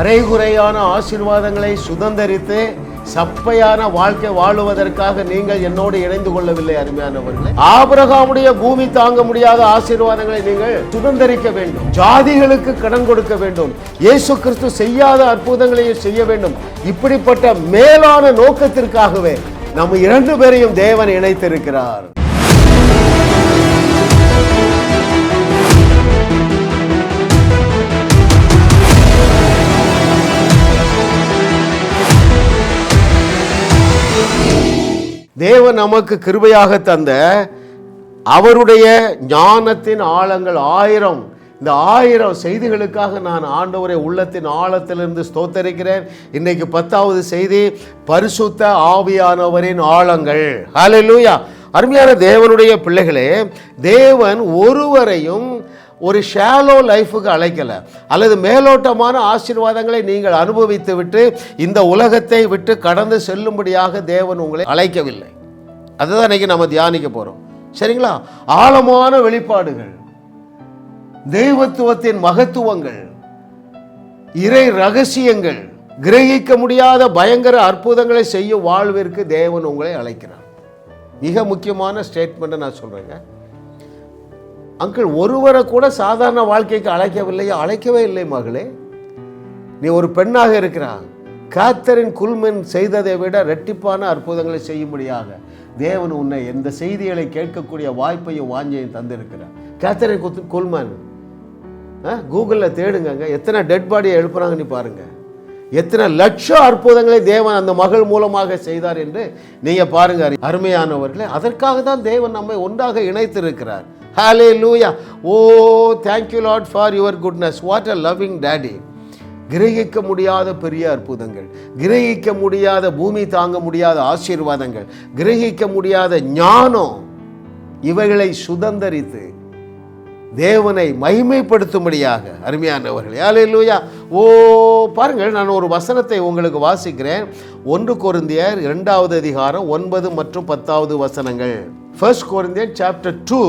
அரைகுறையான ஆசீர்வாதங்களை சுதந்தரித்து சப்பையான வாழ்க்கை வாழுவதற்காக நீங்கள் என்னோடு இணைந்து கொள்ளவில்லை அருமையானவர்களே. ஆபிரகாமுடைய பூமி தாங்க முடியாத ஆசீர்வாதங்களை நீங்கள் சுதந்தரிக்க வேண்டும். ஜாதிகளுக்கு கடன் கொடுக்க வேண்டும். இயேசு கிறிஸ்து செய்யாத அற்புதங்களையும் செய்ய வேண்டும். இப்படிப்பட்ட மேலான நோக்கத்திற்காகவே நம்ம இரண்டு பேரையும் தேவன் இணைத்திருக்கிறார். தேவன் நமக்கு கிருபையாக தந்த அவருடைய ஞானத்தின் ஆழங்கள் ஆயிரம். இந்த ஆயிரம் செய்திகளுக்காக நான் ஆண்டவரை உள்ளத்தின் ஆழத்திலிருந்து ஸ்தோத்தரிக்கிறேன். இன்னைக்கு பத்தாவது செய்தி பரிசுத்த ஆவியானவரின் ஆழங்கள். ஹalleluya அருமையான தேவனுடைய பிள்ளைகளே தேவன் ஒருவரையும் ஒரு ஷாலோ லைஃபுக்கு அழைக்கல. அல்லது மேலோட்டமான ஆசீர்வாதங்களை நீங்கள் அனுபவித்து விட்டு இந்த உலகத்தை விட்டு கடந்து செல்லும்படியாக தேவன் உங்களை அழைக்கவில்லை. அதுதான் இன்னைக்கு நம்ம தியானிக்க போறோம். சரிங்களா? ஆழமான வெளிப்பாடுகள் தெய்வத்துவத்தின் மகத்துவங்கள் இறை ரகசியங்கள் கிரகிக்க முடியாத பயங்கர அற்புதங்களை செய்யும் வாழ்விற்கு தேவன் உங்களை அழைக்கிறார். மிக முக்கியமான ஸ்டேட்மெண்ட்டை நான் சொல்றேங்க. அங்கிள் ஒருவரை கூட சாதாரண வாழ்க்கைக்கு அழைக்கவில்லையா? அழைக்கவே இல்லை மகளே. நீ ஒரு பெண்ணாக இருக்கிறான் காத்தரின் குல்மென் செய்ததை விட ரெட்டிப்பான அற்புதங்களை செய்யும்படியாக தேவன் உன்னை எந்த செய்திகளை கேட்கக்கூடிய வாய்ப்பையும் வாஞ்சையும் தந்திருக்கிறார். கேத்தரின் குத்து குல்மன். கூகுளில் தேடுங்கங்க. எத்தனை டெட் பாடியை எழுப்புறாங்கன்னு பாருங்கள் எத்தனை லட்சம் அற்புதங்களை தேவன் அந்த மகள் மூலமாக செய்தார் என்று நீங்க பாருங்க. அருமையானவர்களே அதற்காக தான் தேவன் நம்மை ஒன்றாக இணைத்திருக்கிறார். Hallelujah oh thank you lot for your goodness what a loving daddy கிரகிக்க முடியாத பெரிய அற்புதங்கள் கிரகிக்க முடியாத பூமி தாங்க முடியாத ஆசீர்வாதங்கள் கிரகிக்க முடியாத ஞானம் இவைகளை சுதந்தரித்து தேவனை மகிமைப்படுத்தும்படியாக அருமையானவர்களே இல்லையா ஓ பாருங்கள் நான் ஒரு வசனத்தை உங்களுக்கு வாசிக்கிறேன். ஒன்று கொரிந்தியர் இரண்டாவது அதிகாரம் ஒன்பது மற்றும் பத்தாவது வசனங்கள். ஃபர்ஸ்ட் கொரிந்தியர் chapter two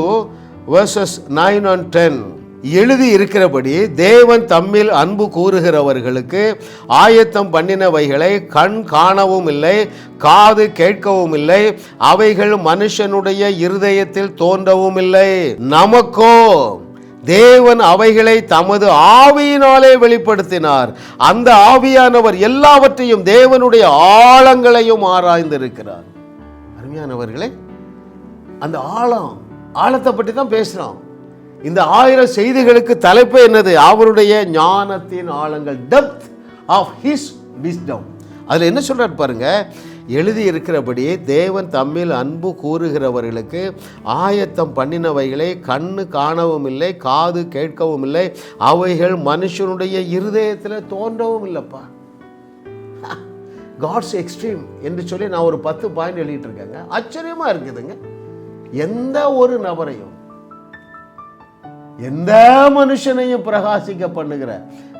verses nine and ten எழுதி இருக்கிறபடி தேவன் தம்மில் அன்பு கூறுகிறவர்களுக்கு ஆயத்தம் பண்ணினவைகளை கண் காணவும் இல்லை காது கேட்கவும் இல்லை அவைகள் மனுஷனுடைய இருதயத்தில் தோன்றவும் இல்லை. நமக்கோ தேவன் அவைகளை தமது ஆவியினாலே வெளிப்படுத்தினார். அந்த ஆவியானவர் எல்லாவற்றையும் தேவனுடைய ஆழங்களையும் ஆராய்ந்திருக்கிறார். அருமையானவர்களே அந்த ஆழம் ஆழத்தை பற்றி தான் பேசுகிறோம் இந்த ஆயிரம் செய்திகளுக்கு தலைப்பு என்னது? அவருடைய ஞானத்தின் ஆழங்கள் டெப்த் ஆஃப் ஹிஸ் விஸ்டம் அதில் என்ன சொல்கிறார் பாருங்க? எழுதி இருக்கிறபடி தேவன் தம்மில் அன்பு கூறுகிறவர்களுக்கு ஆயத்தம் பண்ணினவைகளை கண்ணு காணவும் இல்லை காது கேட்கவும் இல்லை அவைகள் மனுஷனுடைய இருதயத்தில் தோன்றவும் இல்லைப்பா காட்ஸ் எக்ஸ்ட்ரீம் என்று சொல்லி நான் ஒரு பத்து பாயிண்ட் எழுதிட்டு இருக்கேங்க. ஆச்சரியமாக இருக்குதுங்க. எந்த ஒரு நபரையும் எந்த மனுஷனையும் பிரகாசிக்க பண்ணுகிற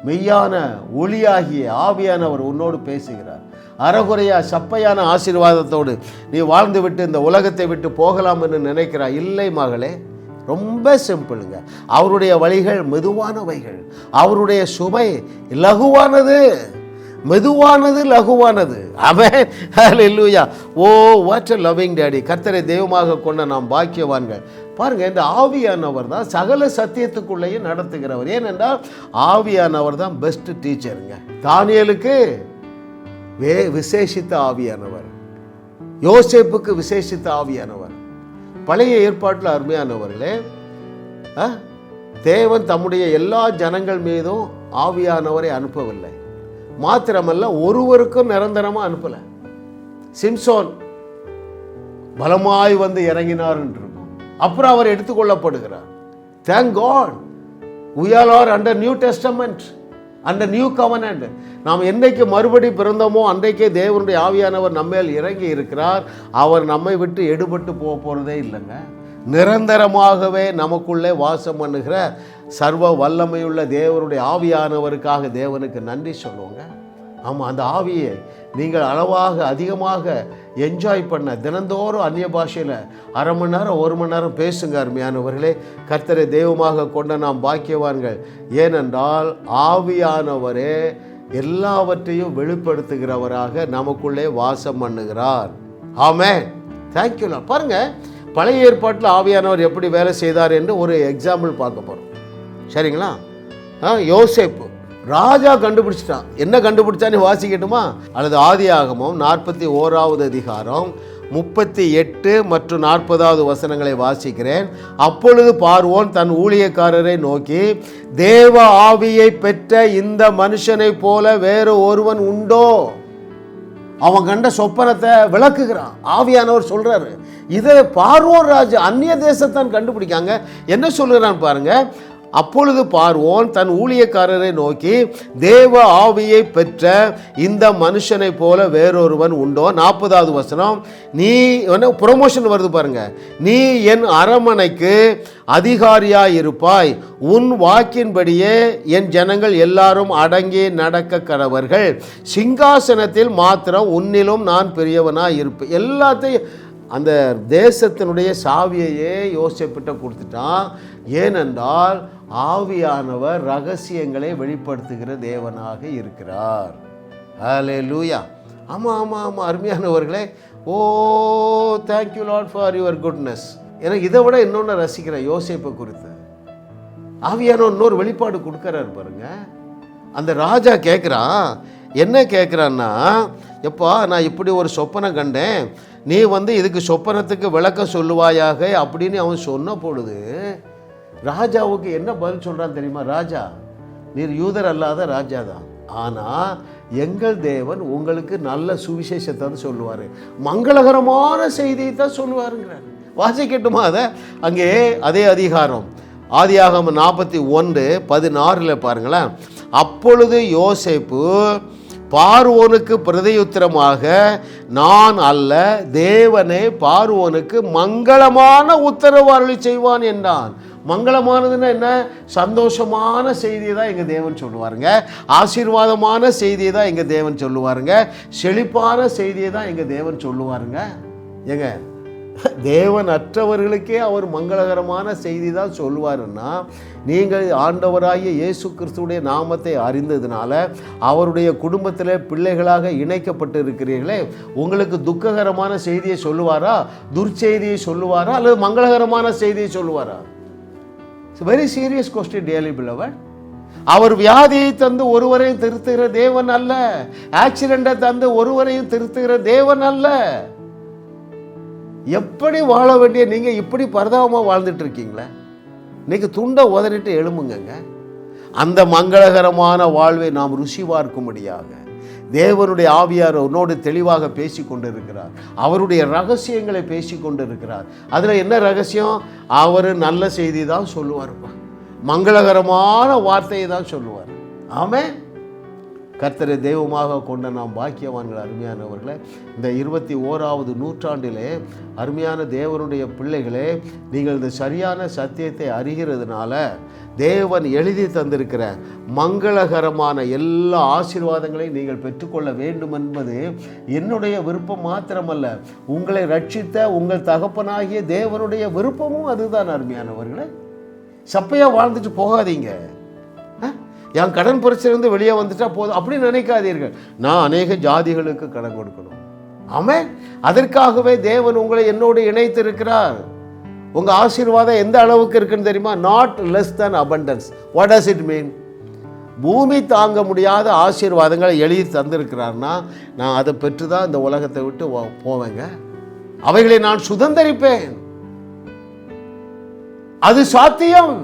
மெய்யான ஒளியாகிய ஆவியானவர் உன்னோடு பேசுகிறார். அறகுறையா சப்பையான ஆசீர்வாதத்தோடு நீ வாழ்ந்து விட்டு இந்த உலகத்தை விட்டு போகலாம் என்று நினைக்கிறாய். இல்லை மகளே ரொம்ப சிம்பிளுங்க. அவருடைய வழிகள் மெதுவானவைகள். அவருடைய சுமை லகுவானது மெதுவானது லகுவானது அவன் இல்லையா ஓ வாட் லவ்விங் டேடி கர்த்தரை தெய்வமாக கொண்ட நாம் பாக்கியவான்கள். பாருங்க இந்த ஆவியானவர் தான் சகல சத்தியத்துக்குள்ளேயும் நடத்துகிறவர். ஏனென்றால் ஆவியானவர் தான் பெஸ்ட் டீச்சருங்க தானியலுக்கு வே விசேஷித்த ஆவியானவர். யோசேப்புக்கு விசேஷித்த ஆவியானவர். பழைய ஏற்பாட்டில் அருமையானவர்களே ஆ, தேவன் தம்முடைய எல்லா ஜனங்கள் மீதும் ஆவியானவரை அனுப்பவில்லை. மாத்திரமல்ல ஒருவருக்கும் நிரந்தரமாக அனுப்பலை. சிம்சோன் பலமாய் வந்து இறங்கினார் என்று அப்புறம் அவர் எடுத்துக்கொள்ளப்படுகிறார். Thank god we all are new testament under new covenant நாம் என்னைக்கு மறுபடி பிறந்தோமோ அன்றைக்கே தேவனுடைய ஆவியானவர் நம்மேல் இறங்கி இருக்கிறார். அவர் நம்மை விட்டு எடுபட்டு போக போகிறதே இல்லைங்க. நிரந்தரமாகவே நமக்குள்ளே வாசம் பண்ணுகிற சர்வ வல்லமையுள்ள தேவனுடைய ஆவியானவருக்காக தேவனுக்கு நன்றி சொல்லுவோங்க. ஆமாம் அந்த ஆவியை நீங்கள் அளவாக அதிகமாக என்ஜாய் பண்ண தினந்தோறும் அந்நிய பாஷையில் அரை மணி நேரம் ஒரு மணி நேரம் பேசுங்க அருமையானவர்களே. கர்த்தரை தெய்வமாக கொண்ட நாம் பாக்கியவான்கள். ஏனென்றால் ஆவியானவரே எல்லாவற்றையும் வெளிப்படுத்துகிறவராக நமக்குள்ளே வாசம் பண்ணுகிறார். ஆமே தேங்க்யூலா பாருங்க பழைய ஏற்பாட்டில் ஆவியானவர் எப்படி வேலை செய்தார் என்று ஒரு எக்ஸாம்பிள் பார்க்க போகிறோம் சரிங்களா? ஆ யோசேப்பு. ராஜா கண்டுபிடிச்சிட்டான். என்ன கண்டுபிடிச்சான்னு வாசிக்கட்டுமா? அல்லது ஆதி ஆகமும் நாற்பத்தி ஓராவது அதிகாரம் முப்பத்தி எட்டு மற்றும் நாற்பதாவது வசனங்களை வாசிக்கிறேன். அப்பொழுது பார்வோன் தன் ஊழியக்காரரை நோக்கி தேவ ஆவியை பெற்ற இந்த மனுஷனைப் போல வேறு ஒருவன் உண்டோ? அவன் கண்ட சொப்பனத்தை விளக்குகிறான். ஆவியானவர் சொல்றாரு இதை பார்வோன் ராஜு அந்நிய தேசத்தான் கண்டுபிடிக்காங்க. என்ன சொல்கிறான்னு பாருங்க அப்பொழுது பார்வோன் தன் ஊழியக்காரரை நோக்கி தேவ ஆவியை பெற்ற இந்த மனுஷனைப் போல வேறொருவன் உண்டோ? நாற்பதாவது வசனம். நீ என்ன ப்ரொமோஷன் வருது பாருங்க. நீ என் அரமனைக்கு அதிகாரியாய் இருப்பாய் உன் வாக்கின்படியே என் ஜனங்கள் எல்லாரும் அடங்கி நடக்க கடவர்கள் சிங்காசனத்தில் மாத்திரம் உன்னிலும் நான் பெரியவனாய் இருப்பேன் எல்லாத்தையும் அந்த தேசத்தினுடைய சாவியையே யோசிப்பிட்ட கொடுத்துட்டான். ஏனென்றால் ஆவியானவர் ரகசியங்களை வெளிப்படுத்துகிற தேவனாக இருக்கிறார். ஹலே லூயா ஆமாம் ஆமாம் ஆமாம் அருமையானவர்களே. ஓ thank you lot for your goodness எனக்கு இதை விட இன்னொன்று ரசிக்கிறேன் யோசிப்பை குறித்து. ஆவியானவர் இன்னொரு வெளிப்பாடு கொடுக்குறாரு பாருங்க. அந்த ராஜா கேட்குறான் என்ன கேட்குறான்னா எப்பா நான் இப்படி ஒரு சொப்பனை கண்டேன் நீ வந்து இதுக்கு சொப்பனத்துக்கு விளக்கம் சொல்லுவாயாக அப்படின்னு அவன் சொன்ன பொழுது ராஜாவுக்கு என்ன பதில் சொல்கிறான் தெரியுமா? ராஜா நீர் யூதர் அல்லாத ராஜா தான். ஆனால் எங்கள் தேவன் உங்களுக்கு நல்ல சுவிசேஷத்தை தான் சொல்லுவார். மங்களகரமான செய்தியை தான் சொல்லுவாருங்கிறார். வாசிக்கட்டுமா அதை? அங்கே அதே அதிகாரம். ஆதியாகம நாற்பத்தி ஒன்று பதினாறில் பாருங்களேன். அப்பொழுது யோசேப்பு பார்வோனுக்கு பிரதியுத்தரமாக நான் அல்ல தேவனே பார்வோனுக்கு மங்களமான உத்தரவு அருளி செய்வான் என்றான். மங்களமானதுன்னா என்ன? சந்தோஷமான செய்தியை தான் எங்கள் தேவன் சொல்லுவாருங்க. ஆசீர்வாதமான செய்தியை தான் எங்கள் தேவன் சொல்லுவாருங்க. செழிப்பான செய்தியை தான் எங்கள் தேவன் சொல்லுவாருங்க. ஏங்க தேவன் அற்றவர்களுக்கே அவர் மங்களகரமான செய்தி தான் சொல்லுவாருன்னா நீங்கள் ஆண்டவராகிய இயேசு கிறிஸ்துடைய நாமத்தை அறிந்ததுனால அவருடைய குடும்பத்தில் பிள்ளைகளாக இணைக்கப்பட்டு இருக்கிறீர்களே உங்களுக்கு துக்ககரமான செய்தியை சொல்லுவாரா? துர்ச்செய்தியை சொல்லுவாரா? அல்லது மங்களகரமான செய்தியை சொல்லுவாரா? வெரி சீரியஸ் கொஸ்டின் டேலி பிளவன் அவர் வியாதியை தந்து ஒருவரையும் திருத்துகிற தேவன் அல்ல. ஆக்சிடெண்ட்டை தந்து ஒருவரையும் திருத்துகிற தேவன் அல்ல. எப்படி வாழ வேண்டிய நீங்கள் இப்படி பரிதாபமாக வாழ்ந்துட்டு இருக்கீங்களே இன்னைக்கு துண்டை உதறிட்டு எழும்புங்கங்க. அந்த மங்களகரமான வாழ்வை நாம் ருசி பார்க்கும்படியாக தேவனுடைய ஆவியார் உன்னோடு தெளிவாக பேசி கொண்டிருக்கிறார் அவருடைய ரகசியங்களை பேசி கொண்டிருக்கிறார் அதில் என்ன ரகசியம்? அவர் நல்ல செய்தி தான் சொல்லுவார்ப்பா. மங்களகரமான வார்த்தையை தான் சொல்லுவார். ஆமாம் கர்த்தரை தெய்வமாக கொண்ட நாம் பாக்கியவான்கள் அருமையானவர்களே இந்த இருபத்தி ஓராவது நூற்றாண்டிலே அருமையான தேவனுடைய பிள்ளைகளே நீங்கள் இந்த சரியான சத்தியத்தை அறிகிறதுனால தேவன் எழுதி தந்திருக்கிற மங்களகரமான எல்லா ஆசீர்வாதங்களையும் நீங்கள் பெற்றுக்கொள்ள வேண்டும் என்பது என்னுடைய விருப்பம் மாத்திரமல்ல. உங்களை ரட்சித்த உங்கள் தகப்பனாகிய தேவனுடைய விருப்பமும் அதுதான் அருமையானவர்களே. சப்பையாக வாழ்ந்துட்டு போகாதீங்க. என் கடன் பிரச்சனை வெளியே வந்துட்டா போதும் அப்படின்னு நினைக்காதீர்கள். நான் அநேக ஜாதிகளுக்கு கடன் கொடுக்கணும். ஆமாம் அதற்காகவே தேவன் உங்களை என்னோடு இணைத்திருக்கிறார். உங்கள் ஆசீர்வாதம் எந்த அளவுக்கு இருக்குன்னு தெரியுமா? Not less than abundance what does it mean பூமி தாங்க முடியாத ஆசீர்வாதங்களை எழுதி தந்திருக்கிறார்னா நான் அதை பெற்று தான் இந்த உலகத்தை விட்டு போவேங்க. அவைகளை நான் சுதந்தரிப்பேன். அது சாத்தியம்.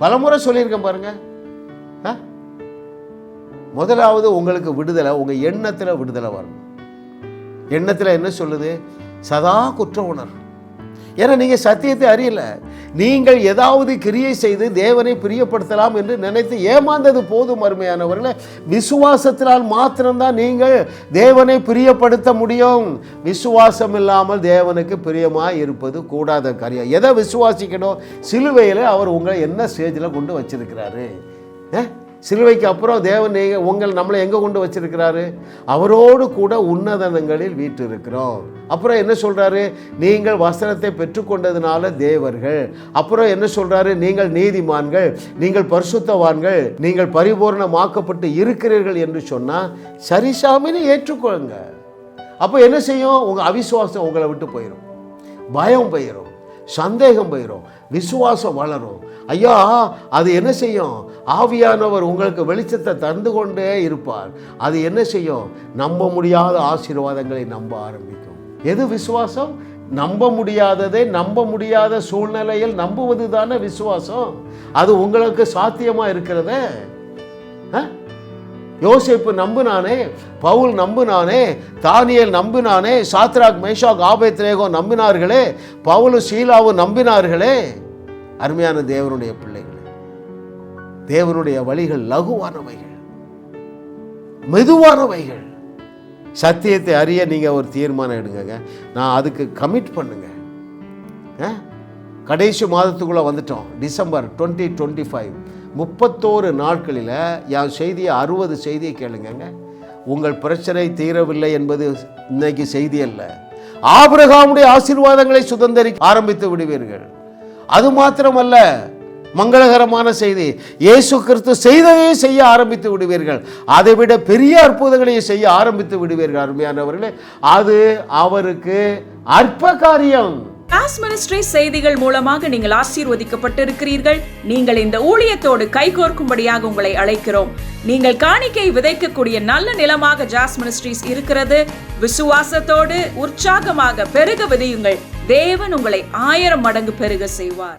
பலமுறை சொல்லியிருக்கேன் பாருங்க. ஆ? முதலாவது உங்களுக்கு விடுதலை உங்க எண்ணத்துல விடுதலை வரணும். எண்ணத்துல என்ன சொல்லுது? சதா குற்ற உணர்வு. ஏன்னா நீங்க சத்தியத்தை அறியலை. நீங்கள் ஏதாவது கிரியை செய்து தேவனை பிரியப்படுத்தலாம் என்று நினைத்து ஏமாந்தது போதும் அருமையானவர்களே. விசுவாசத்தினால் மாத்திரம்தான் நீங்கள் தேவனை பிரியப்படுத்த முடியும். விசுவாசம் இல்லாமல் தேவனுக்கு பிரியமாக இருப்பது கூடாத காரியம். எதை விசுவாசிக்கணும்? சிலுவையில் அவர் உங்களை என்ன ஸ்டேஜில் கொண்டு வச்சிருக்கிறாரு? அஹ்? சிலுவைக்கு அப்புறம் தேவன் நீங்கள் உங்கள் நம்மளை எங்கே கொண்டு வச்சிருக்கிறாரு? அவரோடு கூட உன்னதனங்களில் வீட்டு இருக்கிறோம் அப்புறம் என்ன சொல்கிறாரு நீங்கள் வசனத்தை பெற்றுக்கொண்டதுனால தேவர்கள். அப்புறம் என்ன சொல்கிறாரு நீங்கள் நீதிமான்கள் நீங்கள் பரிசுத்தவான்கள் நீங்கள் பரிபூர்ணமாக்கப்பட்டு இருக்கிறீர்கள் என்று சொன்னால் சரிசாமின்னு ஏற்றுக்கொள்ளுங்க. அப்போ என்ன செய்யும்? உங்கள் அவிசுவாசம் உங்களை விட்டு போயிடும் பயம் போயிடும் சந்தேகம் போயிடும் விசுவாசம் வளரும். ஐயா அது என்ன செய்யும்? ஆவியானவர் உங்களுக்கு வெளிச்சத்தை தந்து கொண்டே இருப்பார். அது என்ன செய்யும்? நம்ப முடியாத ஆசீர்வாதங்களை நம்ப ஆரம்பிக்கும். எது விசுவாசம்? நம்ப முடியாததை நம்ப முடியாத சூழ்நிலையில் நம்புவது தானே விசுவாசம்? அது உங்களுக்கு சாத்தியமா இருக்கிறதே? ஆ? யோசேப்பு நம்புனானே பவுல் நம்புனானே தானியல் நம்பினானே சாத்ராக் மேஷாக் ஆபேத்ரேகோ நம்பினார்களே பவுலும் சீலாவும் நம்பினார்களே. அருமையான தேவனுடைய பிள்ளைகள் தேவனுடைய வழிகள் லகுவானவைகள் மெதுவானவைகள். சத்தியத்தை அறிய நீங்கள் ஒரு தீர்மானம் எடுங்கங்க. நான் அதுக்கு கமிட் பண்ணுங்க. ஆ? கடைசி மாதத்துக்குள்ளே வந்துட்டோம். டிசம்பர் டுவெண்ட்டி டுவெண்ட்டி ஃபைவ் முப்பத்தோரு நாட்களில் என் செய்தியை அறுபது செய்தியை கேளுங்கங்க. உங்கள் பிரச்சனை தீரவில்லை என்பது இன்னைக்கு செய்தி அல்ல. ஆபிரகாமுடைய ஆசீர்வாதங்களை சுதந்திரிக்க ஆரம்பித்து விடுவீர்கள். அது மாத்திரமல்ல மங்களகரமான செய்தி. இயேசு கிறிஸ்து செய்ததையே செய்ய ஆரம்பித்து விடுவீர்கள். அதை விட பெரிய அற்புதங்களையும் செய்ய ஆரம்பித்து விடுவீர்கள் அருமையானவர்களே. அது அவருக்கு அற்ப காரியம். காஸ் மினிஸ்ட்ரி செய்திகள் மூலமாக நீங்கள் ஆசீர்வதிக்கப்பட்டிருக்கிறீர்கள். நீங்கள் இந்த ஊழியத்தோடு கைகோர்க்கும்படியாக உங்களை அழைக்கிறோம். நீங்கள் காணிக்கை விதைக்கக்கூடிய நல்ல நிலமாக ஜாஸ் மினிஸ்ட்ரீஸ் இருக்கிறது. விசுவாசத்தோடு உற்சாகமாக பெருக விதையுங்கள். தேவன் உங்களை ஆயிரம் மடங்கு பெருக செய்வார்.